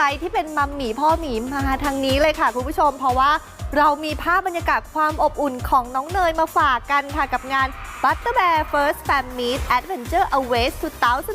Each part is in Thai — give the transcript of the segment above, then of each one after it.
รที่เป็นมัมหมีพ่อหมีมาทางนี้เลยค่ะคุณผู้ชม เพราะว่าเรามีภาพบรรยากาศความอบอุ่นของน้องเนยมาฝากกันค่ะกับงาน Butter Bear First Fan Meet Adventure Away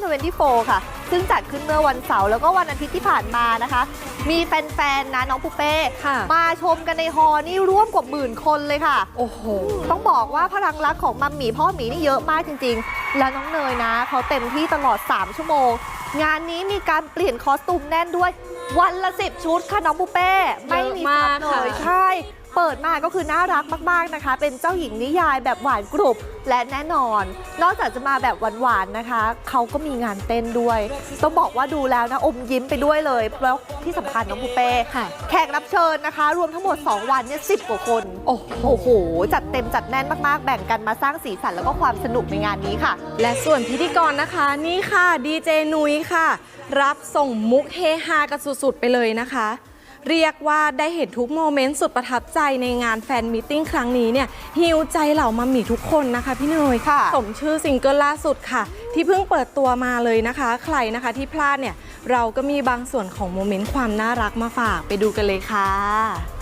2024 ค่ะ ซึ่งจัดขึ้นเมื่อวันเสาร์แล้วก็วันอาทิตย์ที่ผ่านมานะคะ มีแฟนๆนะน้องปูเป้ค่ะมาชมกันในฮอลล์นี่ร่วมกว่าหมื่นคนเลยค่ะ โอ้โห ต้องบอกว่าพลังรักของมัมหมีพ่อหมีนี่เยอะมากจริง ๆ แล้วน้องเนยนะ เขาเต็มที่ตลอด 3 ชั่วโมง งานนี้มีการเปลี่ยนคอสตูมแน่นด้วยวันละ10ชุดค่ะน้องปูเป้ ไม่มีเยอะมากซ้ำเลยค่ะใช่ เปิดมาก็คือน่ารักมากๆนะคะ เป็นเจ้าหญิงนิยายแบบหวานกรุบและแน่นอน นอกจากจะมาแบบหวานๆนะคะ เขาก็มีงานเต้นด้วย ต้องบอกว่าดูแล้วนะอมยิ้มไปด้วยเลยแล้วที่สำคัญน้องปูเป้ค่ะแขกรับเชิญนะคะ รวมทั้งหมด 2 วันเนี่ยสิกว่าคนโอ้โหโอ้โห จัดเต็มจัดแน่นมากๆ แบ่งกันมาสร้างสีสันแล้วก็ความสนุกในงานนี้ค่ะ และส่วนพิธีกรนะคะนี่ค่ะดีเจนุ้ยค่ะ รับส่งมุกเฮฮากันสุดๆไปเลยนะคะ เรียกว่าได้เห็นทุกโมเมนต์สุดประทับใจในงานแฟนมิทติ้งครั้งนี้เนี่ยฮิวใจเหล่ามัมหมี่ทุกคนนะคะพี่เนยค่ะ สมชื่อซิงเกิลล่าสุดค่ะ ที่เพิ่งเปิดตัวมาเลยนะคะ ใครนะคะที่พลาดเนี่ยเราก็มีบางส่วนของโมเมนต์ความน่ารักมาฝากไปดูกันเลยค่ะ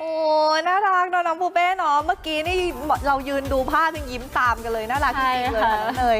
โอ้น่ารักเนอะน้องปูเป้เนาะ เมื่อกี้นี่เรายืนดูภาพยังยิ้มตามกันเลย น่ารักจริงๆเลยค่ะน้องเนย